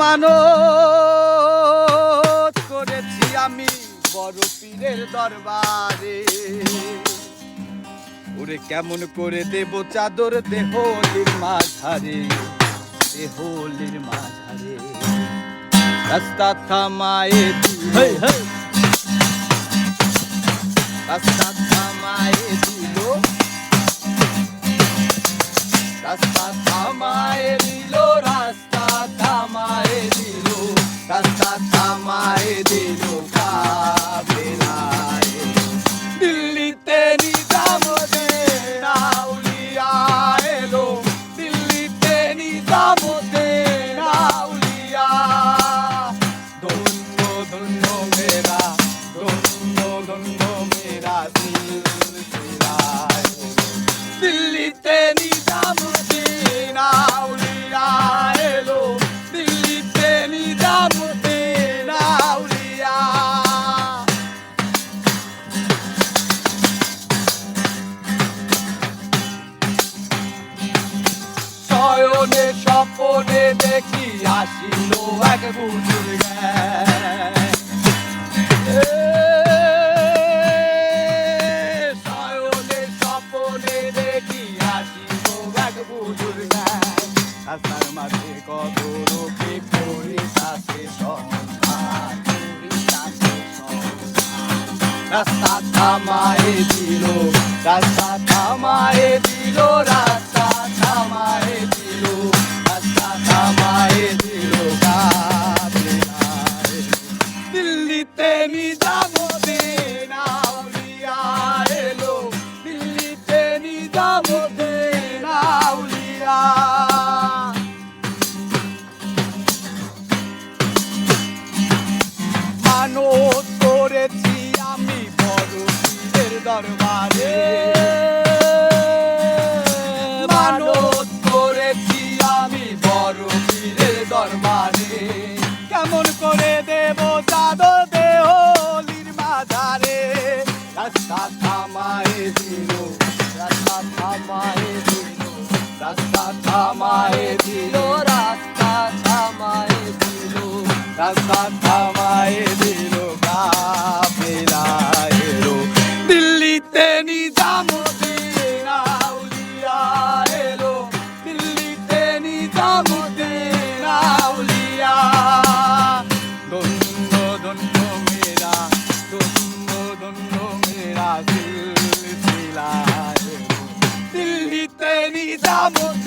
মানো করেছি আমি বড় পীরের দরবারে। ওরে কেমন করে দেব চাদর দেহলির মাঝারে দেহলির মাঝারে। রাস্তা থামায়ে রাস্তা pra você. স্বপনে দেখি আসিল এক বুঝুর। দেখি মাঝে কত রাস্তা থামায়ে দিল, রাস্তা থামায়ে দিল রাস্তা করেছি আমি বড় পীরের দরবারে। মানত করেছি আমি বড় পীরের দরবারে। কেমন করে দেব চাদর দেহলির মাঝারে? রাস্তা থামায়ে দিল, রাস্তা থামায়ে দিল, রাস্তা থামায়ে দিল, রাস্তা থামায়ে দিল, রাস্তা দিল Precisamos